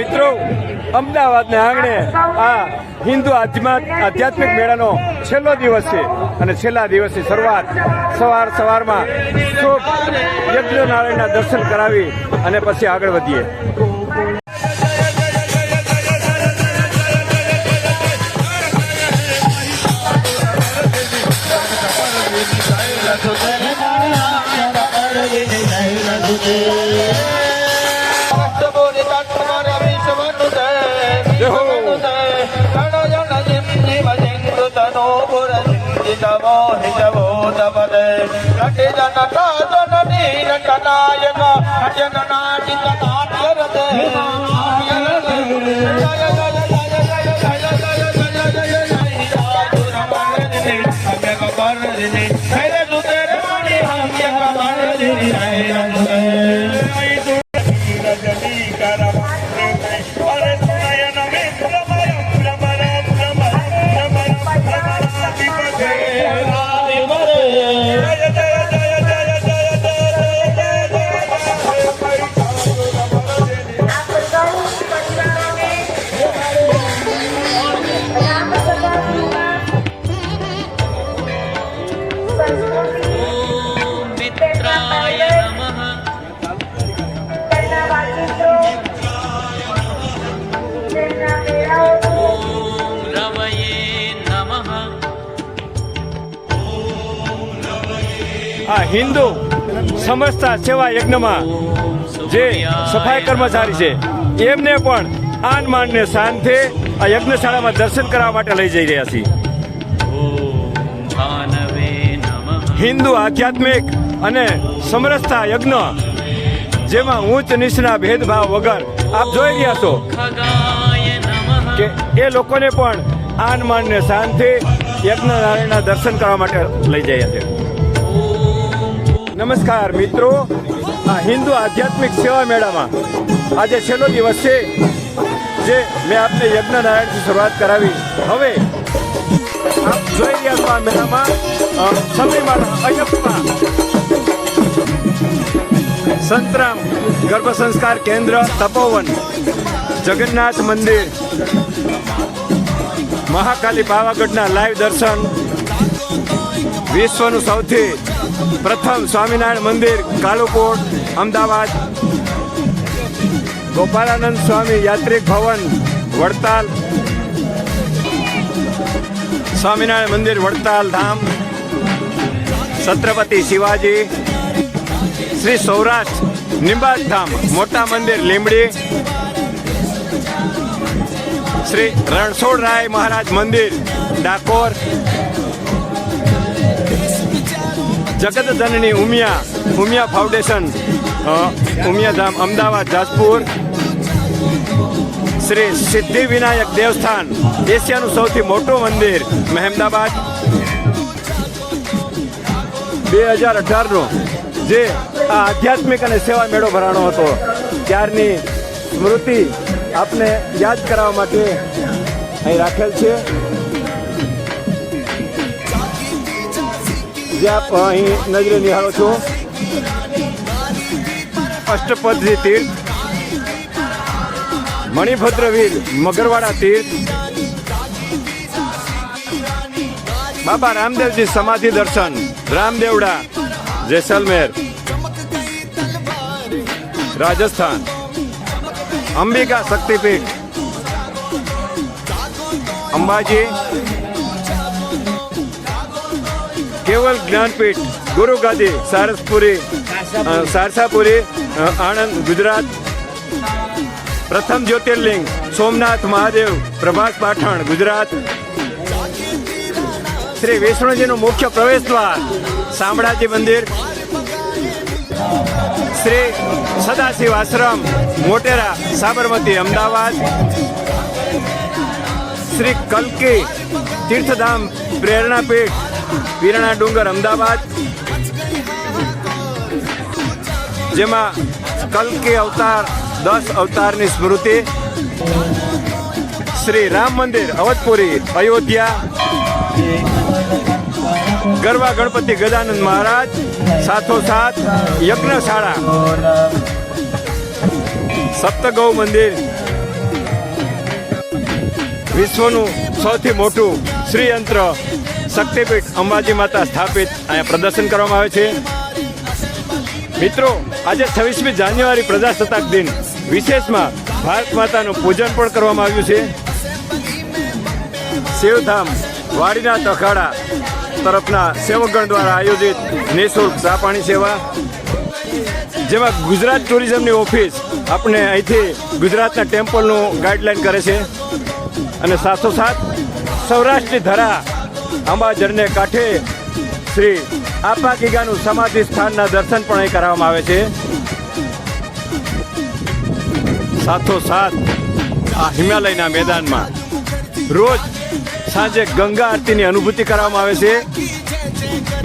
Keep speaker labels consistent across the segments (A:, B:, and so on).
A: મિત્રો, અમદાવાદના આંગણે આ હિન્દુ આધ્યાત્મિક મેળાનો છેલ્લો દિવસ છે અને છેલ્લા દિવસની શરૂઆત સવાર સવારમાં શુભ યજ્ઞ નારાયણના દર્શન કરાવી અને પછી આગળ વધીએ.
B: నిజబోధవదే నటిన నటాదనని నటనాయక నటన
A: నాటిక నాట్యరదే నాట్యరదే સમસ્તા સેવા યજ્ઞમાં જે સફાઈ કર્મચારી છે, એમને પણ આન માનને શાંતિ આ યજ્ઞશાળામાં દર્શન કરવા માટે લઈ જઈ રહ્યા છીએ. હિન્દુ આધ્યાત્મિક અને સમરસતા યજ્ઞ, જેમાં ઉચ્ચ નીચના ભેદભાવ વગર આપ જોઈ રહ્યા છો કે એ લોકોને પણ આન માનને શાંતિ યજ્ઞ નારાયણના દર્શન કરવા માટે લઈ જઈ છે. નમસ્કાર મિત્રો. આ હિન્દુ આધ્યાત્મિક સેવા મેળામાં આજે છેલ્લો દિવસ છે જે મેં આપને યજ્ઞ નારાયણથી શરૂઆત કરાવી. હવે આપ જોઈ રહ્યા છો આ મેળામાં સમીમાળા અયપ્પા. સંતરામ ગર્ભ સંસ્કાર કેન્દ્ર, તપોવન, જગન્નાથ મંદિર, મહાકાલી પાવાગઢના લાઈવ દર્શન, વિશ્વનું સૌથી પ્રથમ સ્વામિનારાયણ મંદિર, કાલુકોટ, અમદાવાદ. ગોપાલાનંદ સ્વામી યાત્રિક ભવન, વડતાલ. સ્વામિનારાયણ મંદિર, વડતાલ ધામ. છત્રપતિ શિવાજી. શ્રી સૌરાષ્ટ્ર નિંબાજ ધામ, મોટા મંદિર લીમડી શ્રી રણછોડરાય મહારાજ મંદિર, ડાકોર. જગતજનની ઉમિયા ઉમિયા ફાઉન્ડેશન ઉમિયા ધામ અમદાવાદ, જાજપુર. શ્રી સિદ્ધિ વિનાયક દેવસ્થાન, એશિયાનું સૌથી મોટું મંદિર, મહેમદાબાદ. બે હજાર અઢારનો જે આ આધ્યાત્મિક અને સેવા મેળો ભરાણો હતો, ત્યારની સ્મૃતિ આપને યાદ કરાવવા માટે અહીં રાખેલ છે. જે આપ અહીં નજરે નિહાળો છો. અષ્ટપદજી તીર્થ મણિભદ્રવીર મગરવાડા તીર્થ બાબા રામદેવજી સમાધિ દર્શન, રામદેવડા, જેસલમેર, રાજસ્થાન, અંબિકા શક્તિપીઠ, અંબાજી કેવલ જ્ઞાનપીઠ, ગુરુ ગાદી, સારસપુરી સારસાપુરી આણંદ, ગુજરાત. પ્રથમ જ્યોતિર્લિંગ, સોમનાથ મહાદેવ, પ્રભાસ પાઠણ ગુજરાત. શ્રી વિષ્ણુજીનું મુખ્ય પ્રવેશ દ્વાર, શામળાજી મંદિર. શ્રી સદાશિવ આશ્રમ, મોટેરા, સાબરમતી, અમદાવાદ. શ્રી કલ્કી તીર્થધામ, પ્રેરણાપીઠ વીરણા ડુંગર અમદાવાદ. જેમાં કલકી અવતાર, દસ અવતારની સ્મૃતિ. શ્રી રામ મંદિર, અવધપુરી, અયોધ્યા. ગરવા ગણપતિ ગજાનંદ મહારાજ, સાથોસાથ યજ્ઞશાળા. સપ્તગૌ મંદિર. વિશ્વનું સૌથી મોટું શ્રીયંત્ર. શક્તિપીઠ અંબાજી માતા સ્થાપિત અહીંયા પ્રદર્શન કરવામાં આવે છે. મિત્રો, આજે છવ્વીસમી જાન્યુઆરી પ્રજાસત્તાક દિન. વિશેષમાં ભારત માતાનું પૂજન પણ કરવામાં આવ્યું છે. શિવધામ વાડીના તખાડા તરફના સેવકગણ દ્વારા આયોજિત નિઃશુલ્ક ચા પાણી સેવા. જેમાં ગુજરાત ટુરિઝમની ઓફિસ આપણે અહીંથી ગુજરાતના ટેમ્પલનું ગાઈડલાઈન કરે છે. અને સાથોસાથ સૌરાષ્ટ્રની ધરા અંબાજરને કાંઠે શ્રી આપા ગીગાનું સમાધિ સ્થાનના દર્શન પણ અહીં કરાવવામાં આવે છે. સાથોસાથ આ હિમાલયના મેદાનમાં રોજ સાંજે ગંગા આરતીની અનુભૂતિ કરવામાં આવે છે.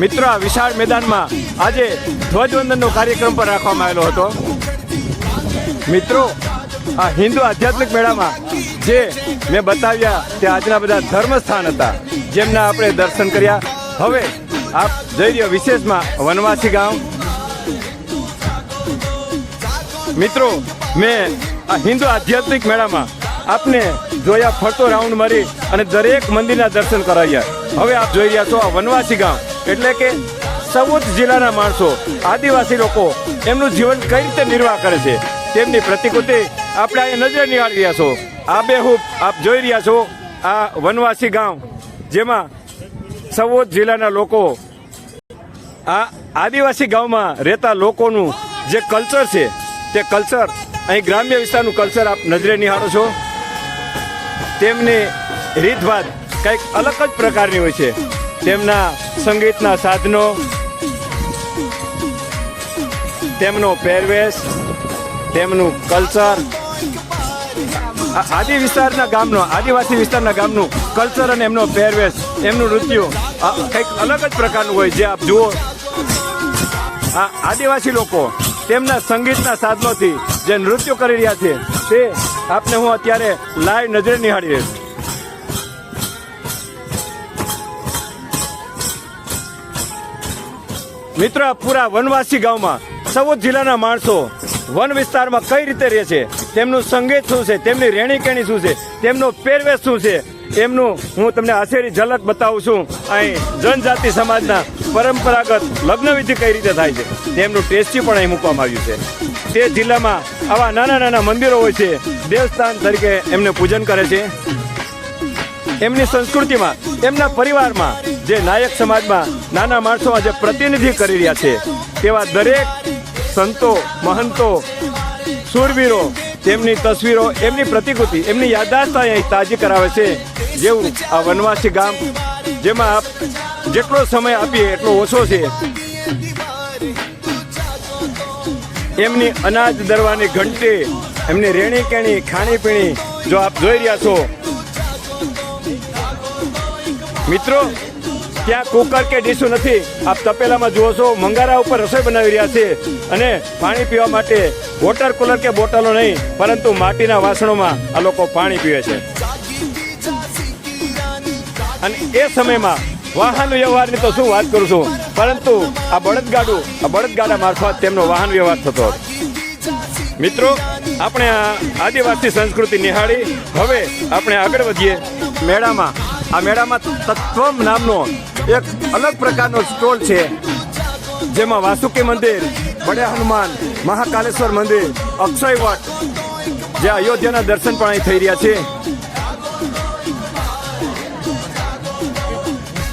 A: મિત્રો, આ વિશાળ મેદાનમાં આજે ધ્વજવંદનનો કાર્યક્રમ પણ રાખવામાં આવેલો હતો. મિત્રો, આ હિન્દુ આધ્યાત્મિક મેળામાં જે મેં બતાવ્યા તે આજના બધા ધર્મસ્થાન હતા. જેમના આપણે દર્શન કર્યા. હવે આપ જઈ રહ્યો વિશેષમાં વનવાસી ગામ. મિત્રો, મેં આ હિન્દુ આધ્યાત્મિક મેળામાં આપને જોયા ફરતો રાઉન્ડ મારી અને દરેક મંદિરના દર્શન કરાવ્યા. હવે આપ જોઈ રહ્યા છો આ વનવાસી ગામ. એટલે કે સૌદ જિલ્લાના માણસો, આદિવાસી લોકો એમનું જીવન કઈ રીતે નિર્વાહ કરે છે, તેમની પ્રતિકૃતિ આપણે અહીંયા નજરે નિહાળી રહ્યા છો. આ બેહૂબ આપ જોઈ રહ્યા છો આ વનવાસી ગામ. જેમાં સૌદ જિલ્લાના લોકો આ આદિવાસી ગામમાં રહેતા લોકોનું જે કલ્ચર છે, તે કલ્ચર અહીં ગ્રામ્ય વિસ્તારનું કલ્ચર આપ નજરે નિહાળો છો. તેમની રીતભાત કંઈક અલગ જ પ્રકારની હોય છે. તેમના સંગીતના સાધનો, તેમનો પહેરવેશ, તેમનું કલ્ચર. આદિ વિસ્તારના ગામનો, આદિવાસી વિસ્તારના ગામનું કલ્ચર અને એમનો પહેરવેશ, એમનું નૃત્ય કંઈક અલગ જ પ્રકારનું હોય. જે આપ જુઓ, આ આદિવાસી લોકો તેમના સંગીતના સાધનોથી જે નૃત્ય કરી રહ્યા છે, તે આપને હું અત્યારે લાઈવ નજરે નિહાળી રહ્યો છું મિત્રો પૂરા વનવાસી ગામમાં સૌદ જિલ્લાના માણસો વન વિસ્તારમાં કઈ રીતે રહે છે, તેમનું સંગીત શું છે, તેમની રહેણી કેણી શું છે, તેમનો પહેરવેશ શું છે એમનું હું તમને આશેરી ઝલક બતાવું છું. અહીં જનજાતિ સમાજના પરંપરાગત લગ્નવિધિ કઈ રીતે થાય છે? તેમનું ટેસ્ટી પણ અહીં મૂકવામાં આવ્યું છે. તે જિલ્લામાં આવા નાના નાના મંદિરો હોય છે, દેવસ્થાન તરીકે એમને પૂજન કરે છે. એમની સંસ્કૃતિમાં, એમના પરિવારમાં જે નાયક સમાજમાં નાના માણસો આજે પ્રતિનિધિ કરી રહ્યા છે, તેવા દરેક સંતો, મહંતો શૂરવીરો તેમની તસવીરો, એમની પ્રતિકૃતિ, એમની યાદદાસ્ત અહીં તાજી કરાવે છે. જેવું આ વનવાસી ગામ, જેમાં આપ જેટલો સમય આપીએ એટલો ઓછો છે. એમની અનાજ દરવાની ઘંટી, એમની રેણી કેણી ખાણીપીણી જો આપ જોઈ રહ્યા છો. મિત્રો ત્યાં કુકર કે ડીશું નથી. આપ તપેલામાં જુઓ છો, મંગારા ઉપર રસોઈ બનાવી રહ્યા છે. અને પાણી પીવા માટે વોટર કુલર કે બોટલો નહીં, પરંતુ માટીના વાસણોમાં આ લોકો પાણી પીવે છે. અને એ સમયમાં વાહન વ્યવહારની તો શું વાત કરું છું, પરંતુ આ બળદગાડું, આ બળદગાડા મારફત તેમનો વાહન વ્યવહાર થતો મિત્રો, આપણે આ આદિવાસી સંસ્કૃતિ નિહાળી. હવે આપણે આગળ વધીએ. મેળામાં આ મેળામાં તત્વમ નામનો એક અલગ પ્રકારનો સ્ટોલ છે, જેમાં વાસુકી મંદિર બડે હનુમાન, મહાકાલેશ્વર મંદિર અક્ષયવટ જે અયોધ્યાના દર્શન પણ અહીં થઈ રહ્યા છે.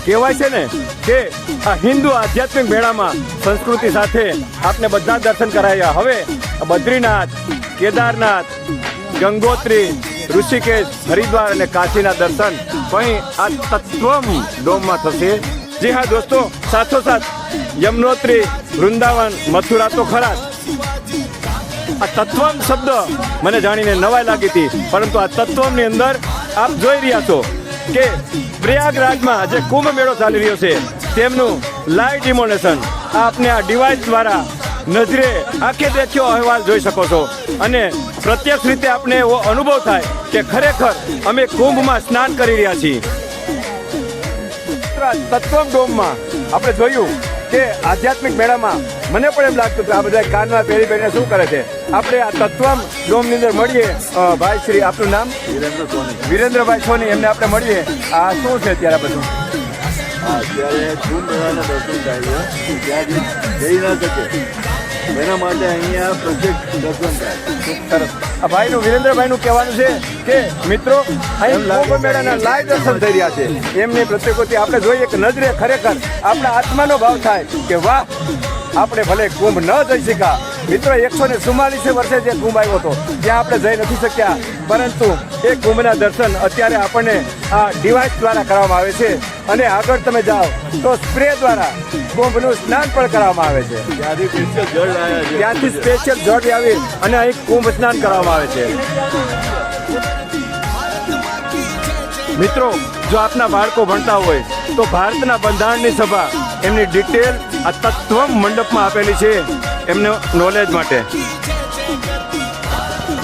A: કહેવાય છે ને કે આ હિન્દુ આધ્યાત્મિક મેળામાં સંસ્કૃતિ સાથે આપને બધા દર્શન કરાયા. હવે બદ્રીનાથ, કેદારનાથ, ગંગોત્રી, ઋષિકેશ, હરિદ્વાર અને કાશીના દર્શન અહીં આ તત્વમ ડોમમાં થશે જી હા દોસ્તો સાથોસાથ યમનોત્રી વૃંદાવન મથુરા તો ખરા આ તત્વમ શબ્દ મને જાણીને નવાઈ લાગી હતી પરંતુ આ તત્વમની અંદર આપ જોઈ રહ્યા છો કે પ્રયાગરાજમાં જે કુંભ મેળો ચાલી રહ્યો છે તેમનું લાઈવ ડિમોનેશન આપને આ ડિવાઇસ દ્વારા નજરે આંખે દેખ્યો અહેવાલ જોઈ શકો છો. અને પ્રત્યક્ષ રીતે આપણે એવો અનુભવ થાય કે ખરેખર અમે કુંભમાં સ્નાન કરી રહ્યા છીએ. તત્વમ ડોમમાં આપણે જોયું કે આધ્યાત્મિક મેળામાં મને પણ એમ લાગતું કે આ બધા કાનમાં પહેરી પહેરીને શું કરે છે? આપણે આ તત્વમ ડોમની અંદર મળીએ ભાઈ શ્રી આપનું નામ?
C: વિરેન્દ્ર સોની
A: વિરેન્દ્રભાઈ સોની એમને આપણે મળીએ. આ શું છે અત્યારે આ બધું?
C: અત્યારે કુંભ મેળાના દર્શન થાય છે. ત્યાં જઈ ના શકે. એના માટે અહીંયા પ્રોજેક્ટ દર્શન થાય
A: સરસ. ભાઈનું વિરેન્દ્રભાઈનું કહેવાનું છે કે મિત્રો અહીં કુંભ મેળાના લાઈવ દર્શન થઈ રહ્યા છે. એમની પ્રત્યેકોથી આપણે જોઈએ કે નજરે ખરેખર આપણા આત્માનો ભાવ થાય કે વાહ આપણે ભલે કુંભ ન જઈ શક્યા. મિત્રો એકસો ને ચુમ્માલીસે વર્ષે જે કુંભ આવ્યો હતો ત્યાં આપણે જઈ નથી શક્યા. પરંતુ એ કુંભના દર્શન અત્યારે આપણને આ ડિવાઇસ દ્વારા કરવામાં આવે છે. અને આગળ તમે જાઓ તો સ્પ્રે દ્વારા કુંભનું સ્નાન પણ કરવામાં આવે છે.
C: ત્યાંથી સ્પેશિયલ જળ
A: આવી અને અહીં કુંભ સ્નાન કરવામાં આવે છે. મિત્રો જો આપના બાળકો ભણતા હોય તો ભારતના બંધારણની સભા એમની ડિટેલ આ તત્વ મંડપમાં આપેલી છે એમને નોલેજ માટે.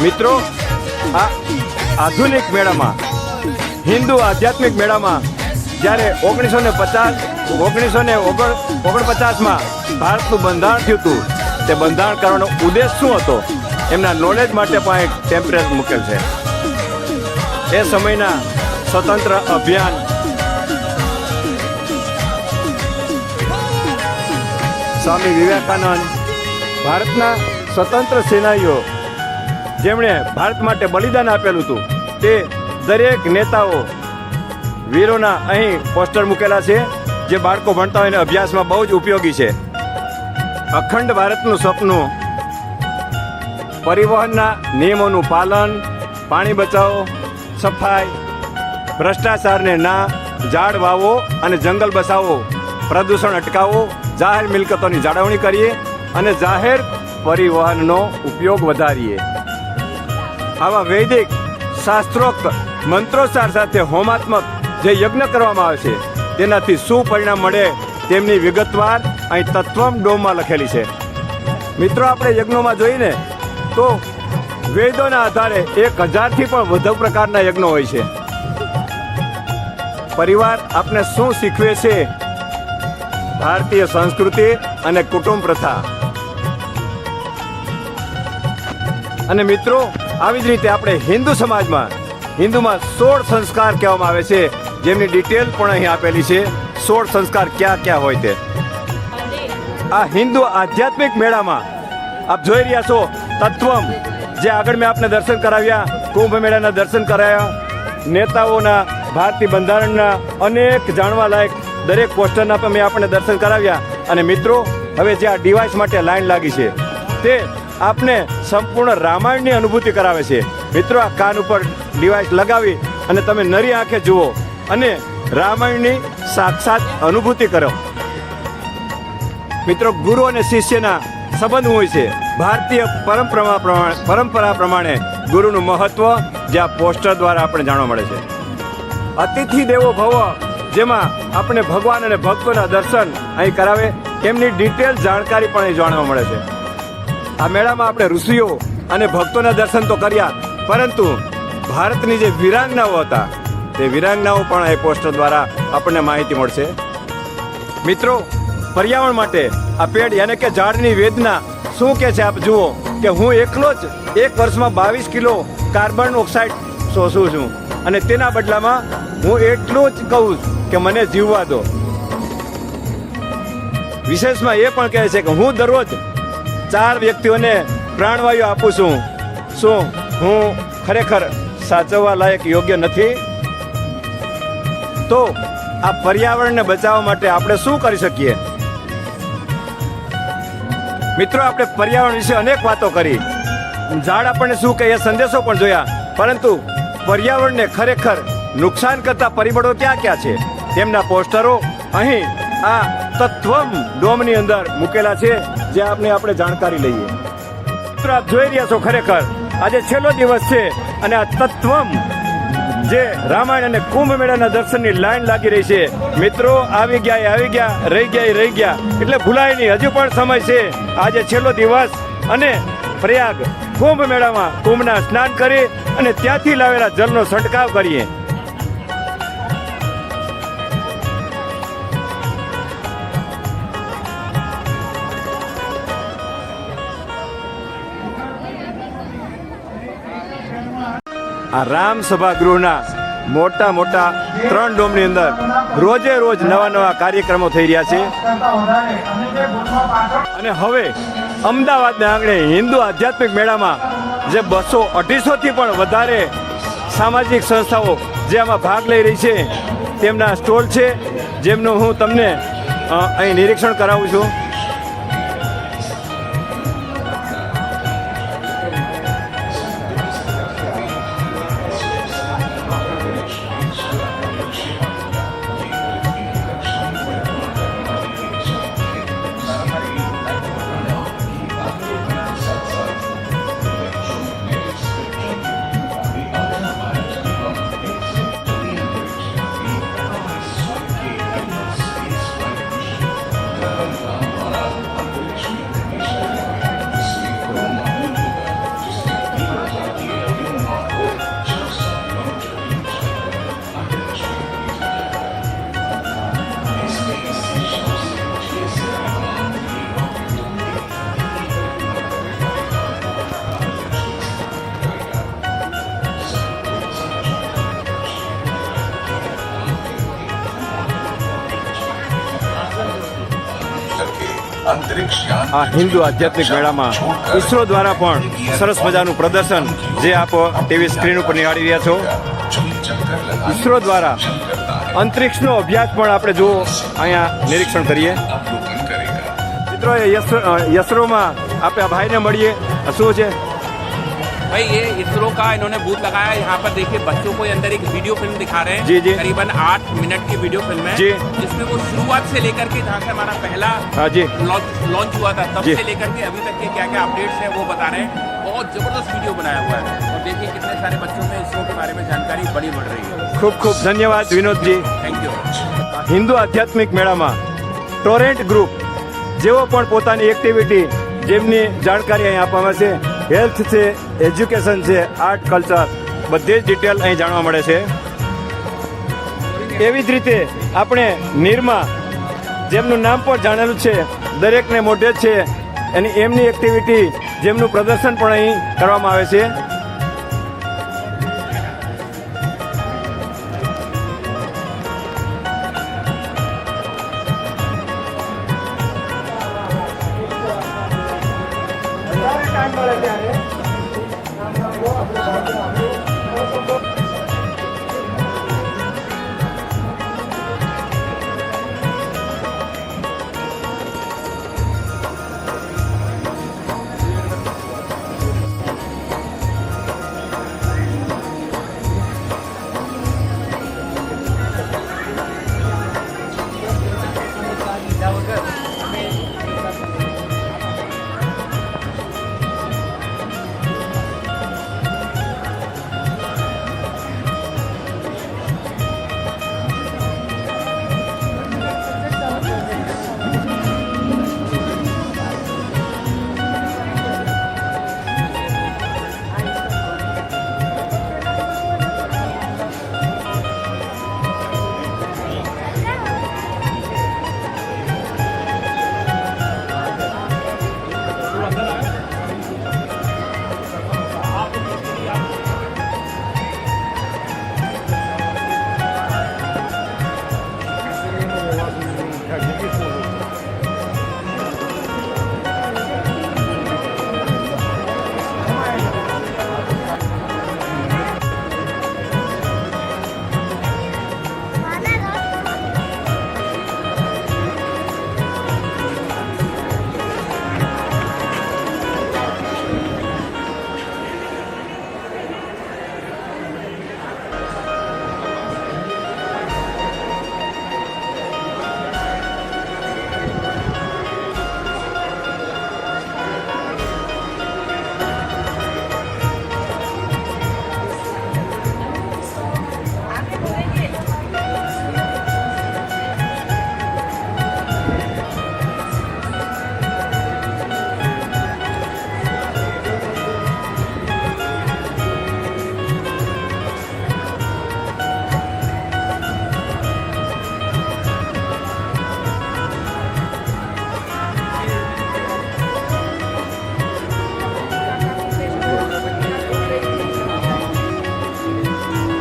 A: મિત્રો આ આધુનિક મેળામાં, હિન્દુ આધ્યાત્મિક મેળામાં, જ્યારે ઓગણીસો ને પચાસ, ઓગણીસો ને ઓગણ, ઓગણપચાસમાં ભારતનું બંધારણ થયું હતું, તે બંધારણ કરવાનો ઉદ્દેશ શું હતો? એમના નોલેજ માટે પણ એક ટેમ્પરેચર મૂકેલ છે. એ સમયના સ્વતંત્ર અભિયાન. સ્વામી વિવેકાનંદ, ભારતના સ્વતંત્ર સેનાનીઓ જેમણે ભારત માટે બલિદાન આપેલું હતું, તે દરેક નેતાઓ વીરોના અહીં પોસ્ટર મૂકેલા છે, જે બાળકો ભણતા હોય અને અભ્યાસમાં બહુ જ ઉપયોગી છે. અખંડ ભારતનું સપનું પરિવહનના નિયમોનું પાલન, પાણી બચાવો, સફાઈ, ભ્રષ્ટાચારને ના, ઝાડ વાવો અને જંગલ બસાવો, પ્રદૂષણ અટકાવો, જાહેર મિલકતોની જાળવણી કરીએ અને જાહેર પરિવહનનો ઉપયોગ વધારીએ. આવા વૈદિક, શાસ્ત્રોક્ત, મંત્રોચ્ચાર સાથે હોમાત્મક જે યજ્ઞ કરવામાં આવે છે, તેનાથી શું પરિણામ મળે તેમની વિગતવાર અહીં તત્વમ ડોમમાં લખેલી છે. મિત્રો, આપણે યજ્ઞોમાં જોઈને તો વેદોના આધારે એક હજારથી પણ વધુ પ્રકારના યજ્ઞો હોય છે. પરિવાર આપને શું શીખવે છે? ભારતીય સંસ્કૃતિ અને કુટુંબ પ્રથા. અને મિત્રો આવી જ રીતે આપણે હિન્દુ સમાજમાં, હિન્દુમાં સોળ સંસ્કાર કહેવામાં આવે છે, જેમની ડિટેલ પણ અહીં આપેલી છે, સોળ સંસ્કાર ક્યાં ક્યાં હોય તે. આ હિન્દુ આધ્યાત્મિક મેળામાં, આપ જોઈ રહ્યા છો, તત્વમ, જે આગળ મેં આપને દર્શન કરાવ્યા, કુંભ મેળાના દર્શન કરાવ્યા નેતાઓના, ભારતીય બંધારણના, અનેક જાણવા લાયક દરેક પોસ્ટરના પણ મેં આપણને દર્શન કરાવ્યા. અને મિત્રો, હવે જે આ ડિવાઇસ માટે લાઈન લાગી છે, તે આપને સંપૂર્ણ રામાયણની અનુભૂતિ કરાવે છે. મિત્રો, આ કાન ઉપર ડિવાઇસ લગાવી અને તમે નરી આંખે જુઓ અને રામાયણની સાક્ષાત અનુભૂતિ કરો. મિત્રો, ગુરુ અને શિષ્યના સંબંધ હોય છે. ભારતીય પરંપરા પ્રમાણે પરંપરા પ્રમાણે ગુરુનું મહત્વ જે આ પોસ્ટર દ્વારા આપણે જાણવા મળે છે. અતિથિ દેવો ભવ, જેમાં આપણે ભગવાન અને ભક્તોના દર્શન અહીં કરાવે, તેમની ડિટેલ જાણકારી પણ અહીં જાણવા મળે છે. આ મેળામાં આપણે ઋષિઓ અને ભક્તોના દર્શન તો કર્યા, પરંતુ ભારતની જે વીરાંગનાઓ હતા, તે વીરાંગનાઓ પણ એ પોસ્ટર દ્વારા આપણને માહિતી મળશે. મિત્રો, પર્યાવરણ માટે આ પેડ યાને કે ઝાડની વેદના શું કહે છે આપ જુઓ કે હું એકલો જ એક વર્ષમાં બાવીસ કિલો કાર્બન ઓક્સાઇડ શોષું છું અને તેના બદલામાં હું એટલું જ કહું કે મને જીવવા દો. વિશેષમાં એ પણ કહે છે કે હું દરરોજ ચાર વ્યક્તિઓને પ્રાણવાયુ આપું છું. શું હું ખરેખર સાચવવા લાયક યોગ્ય નથી? તો આ પર્યાવરણને બચાવવા માટે આપણે શું કરી શકીએ? મિત્રો, આપણે પર્યાવરણ વિશે અનેક વાતો કરી. ઝાડ આપણને શું કહે એ સંદેશો પણ જોયા. પરંતુ પર્યાવરણને ખરેખર નુકસાન કરતા પરિબળો ક્યાં ક્યાં છે? તેમના પોસ્ટરો અહીં આ તત્વમ ડોમની અંદર મૂકેલા છે. જે આપને આપણે જાણકારી લઈએ. મિત્રો, આપ જોઈ રહ્યા છો ખરેખર, આજે છેલ્લો દિવસ છે અને આ તત્વમ જે રામાયણ અને કુંભ મેળાના દર્શનની લાઈન લાગી રહી છે. મિત્રો, આવી ગયા આવી ગયા, રહી ગયા રહી ગયા. એટલે ભૂલાય નહીં, હજુ પણ સમય છે. આજે છેલ્લો દિવસ અને પ્રયાગ કુંભ મેળામાં કુંભના સ્નાન કરી અને ત્યાંથી લાવેલા જળનો છંટકાવ કરીએ. આ રામ સભા ગૃહના મોટા મોટા ત્રણ ડોમની અંદર રોજે રોજ નવા નવા કાર્યક્રમો થઈ રહ્યા છે. અને હવે અમદાવાદના આંગણે હિન્દુ આધ્યાત્મિક મેળામાં જે બસો અઢીસોથી પણ વધારે સામાજિક સંસ્થાઓ જે આમાં ભાગ લઈ રહી છે, તેમના સ્ટોલ છે, જેમનું હું તમને અહીં નિરીક્ષણ કરાવું છું. આ હિન્દુ આધ્યાત્મિક મેળામાં ઈસરો દ્વારા પણ સરસ મજાનું પ્રદર્શન જે આપ ટીવી સ્ક્રીન ઉપર નિહાળી રહ્યા છો. ઈસરો દ્વારા અંતરિક્ષનો અભ્યાસ પણ આપણે જો અહીંયા નિરીક્ષણ કરીએ. મિત્રો યસરોમાં આપણે આ ભાઈને મળીએ. શું છે?
D: भाई ये इसरो का इन्होंने बूथ लगाया है यहाँ पर देखिए बच्चों को अंदर एक वीडियो फिल्म दिखा रहे हैं
A: जी, जी।
D: करीबन आठ मिनट की वीडियो फिल्म है
A: जी।
D: जिसमें वो शुरुआत से लेकर के जहाँ से हमारा पहला
A: हाँ जी
D: लॉन्च लॉन्च हुआ था तब
A: जी।
D: से लेकर के अभी तक के क्या क्या अपडेट्स हैं वो बता रहे हैं बहुत जबरदस्त वीडियो बनाया हुआ है और देखिए कितने सारे बच्चों में इसरो के बारे में जानकारी बड़ी बढ़ रही है
A: ખૂબ ખૂબ ધન્યવાદ વિનોદજી
D: थैंक यू
A: હિન્દુ આધ્યાત્મિક મેળામાં ટોરેન્ટ ગ્રુપ જેઓ પણ પોતાની એક્ટિવિટી જેમની જાણકારી અહીં આપવામાં છે હેલ્થ છે, એજ્યુકેશન છે, આર્ટ, કલ્ચર, બધી જ ડિટેલ અહીં જાણવા મળે છે. એવી જ રીતે આપણે નિરમા, જેમનું નામ પણ જાણેલું છે, દરેકને મોઢે છે અને એમની એક્ટિવિટી જેમનું પ્રદર્શન પણ અહીં કરવામાં આવે છે.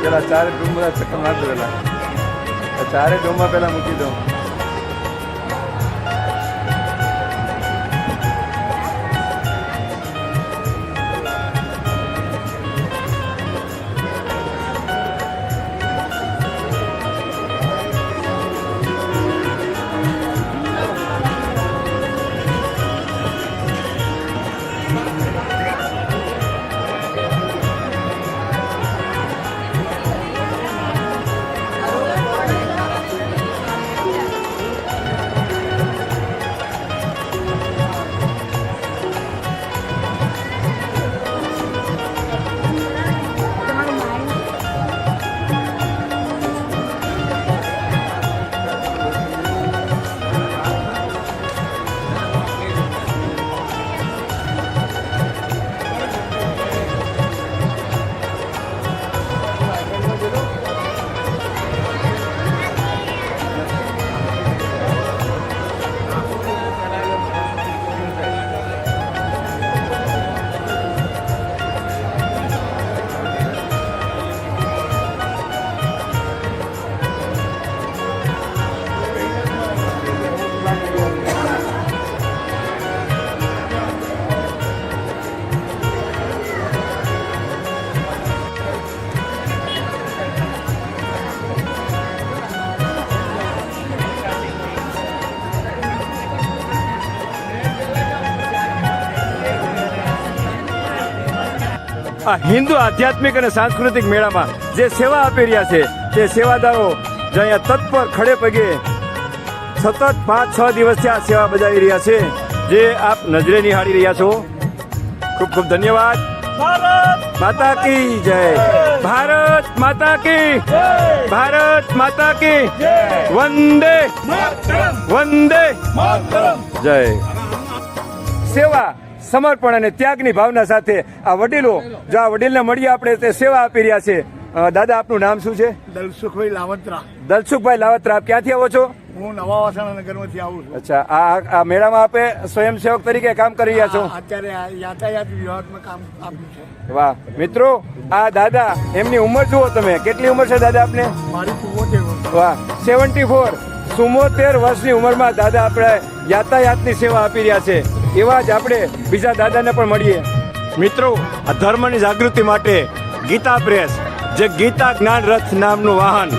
A: પેલા ચારે ડૂમ બધા ચક્કર મારતો પેલા ચારે ડૂમમાં પેલા મૂકી દો આ હિન્દુ આધ્યાત્મિક અને સાંસ્કૃતિક મેળામાં જે સેવા આપી રહ્યા છે તે સેવાદારો જે અહીંયા તત્પર ખડે પગે સતત પાંચ છ દિવસથી આ સેવા બજાવી રહ્યા છે જે આપ નજરે નિહાળી રહ્યા છો. ખૂબ ખૂબ ધન્યવાદ. માતા કી જય. ભારત માતા કી. ભારત માતા કી. વંદે. વંદે. જય. સેવા સમર્પણ અને ત્યાગની ભાવના સાથે આ વડીલો જો આ વડીલને મળીએ આપણે તે સેવા આપી રહ્યા છે દાદા આપનું નામ શું છે?
E: દલસુખભાઈ લાવત્રા.
A: દલસુખભાઈ લાવત્રા આપ ક્યાંથી આવો છો?
E: હું નવા વાસણા નગરમાંથી આવું છું.
A: અચ્છા આ આ મેળામાં આપે સ્વયંસેવક તરીકે કામ કરી રહ્યા છો?
E: અત્યારે આ યાતાયાત વિભાગમાં કામ આપ્યું છે.
A: વાહ મિત્રો આ દાદા એમની ઉંમર જુઓ તમે. કેટલી ઉંમર છે દાદા આપને?
E: મારી ચુમ્મોતેર
A: વાહ સેવન્ટી ફોર. ચુમ્મોતેર વર્ષની ઉંમરમાં દાદા આપણે યાતાયાતની સેવા આપી રહ્યા છે. એવા જ આપણે બીજા દાદાને પણ મળીએ. મિત્રો, આ ધર્મની જાગૃતિ માટે ગીતા પ્રેસ જે ગીતા જ્ઞાન રથ નામનું વાહન,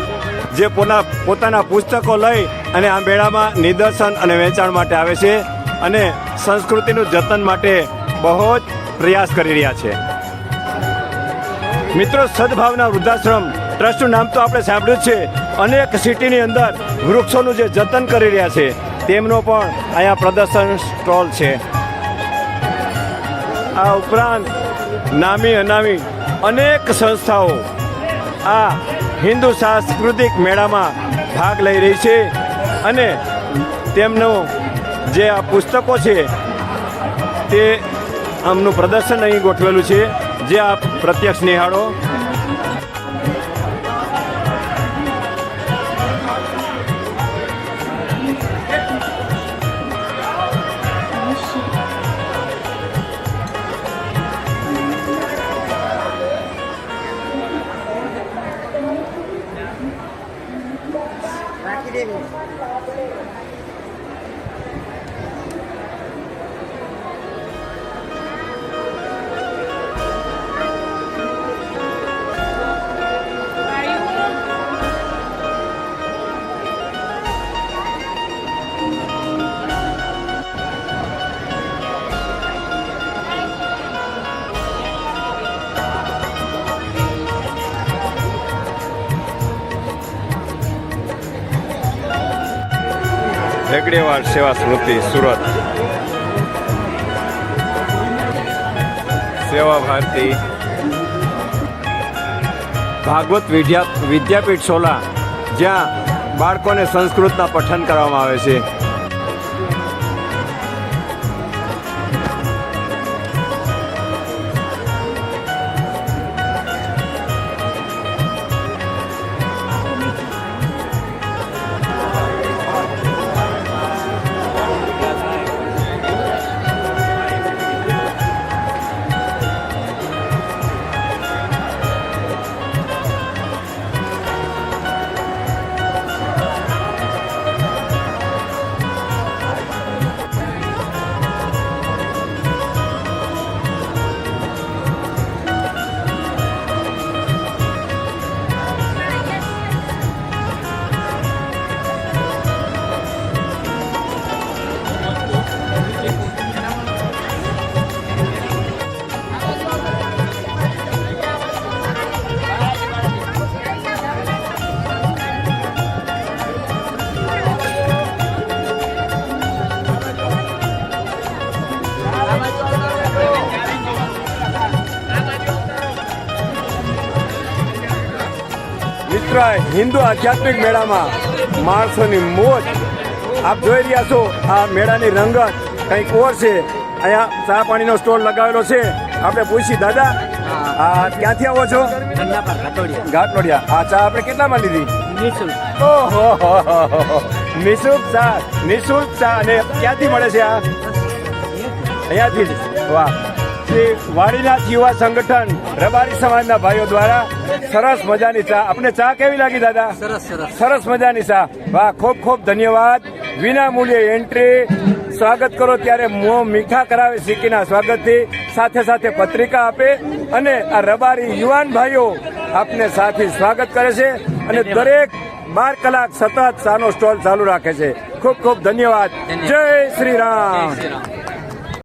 A: જે પોના, પોતાના પુસ્તકો લઈ અને આ મેળામાં નિદર્શન અને વેચાણ માટે આવે છે અને સંસ્કૃતિનું જતન માટે બહુ જ પ્રયાસ કરી રહ્યા છે. મિત્રો, સદભાવના વૃદ્ધાશ્રમ ટ્રસ્ટનું નામ તો આપણે સાંભળ્યું છે. અનેક સિટીની અંદર વૃક્ષોનું જે જતન કરી રહ્યા છે. તેમનો પણ અહીંયા પ્રદર્શન સ્ટોલ છે. આ ઉપરાંત નામી અનામી અનેક સંસ્થાઓ આ હિન્દુ સાંસ્કૃતિક મેળામાં ભાગ લઈ રહી છે અને તેમનું જે આ પુસ્તકો છે તે આમનું પ્રદર્શન અહીં ગોઠવેલું છે. જે આપ પ્રત્યક્ષ નિહાળો. હેગડેવાડ સેવા સ્મૃતિ સુરત. સેવા ભારતી. ભાગવત વિદ્યાપીઠ સોલા, જ્યાં બાળકોને સંસ્કૃતના પઠન કરવામાં આવે છે. હિન્દુ આધ્યાત્મિક મેળામાં માણસોની મોજ. આપ જોઈ રહ્યા છો આ મેળાની રંગત કંઈક ઓર છે. અહીંયા ચા પાણીનો સ્ટોલ લગાવેલો છે. આપણે પૂછી દાદા આ ક્યાંથી આવો છો? ઘાટલોડિયા આ ચા આપણે કેટલામાં લીધી? ઓહો હો, હો, હો, હો. નિઃશુલ્ક ચા નિઃશુલ્ક ચા. અને ક્યાંથી મળે છે આ? અહીંયાથી જ. વાહ. શ્રી વાડીનાથ યુવા સંગઠન રબારી સમાજના ભાઈઓ દ્વારા સરસ મજાની ચા. આપણે ચા કેવી લાગી દાદા? સરસ સરસ. સરસ મજાની ચા. વાહ ખૂબ ખૂબ ધન્યવાદ. વિના મૂલ્યે એન્ટ્રી સ્વાગત કરો ત્યારે મોં મીઠા કરાવે સિક્કીના સ્વાગતથી. સાથે સાથે પત્રિકા આપે અને આ રબારી યુવાન ભાઈઓ આપને સાથી સ્વાગત કરે છે અને દરેક બાર કલાક સતત સાનો સ્ટોલ ચાલુ રાખે છે. ખૂબ ખૂબ ધન્યવાદ. જય શ્રી રામ.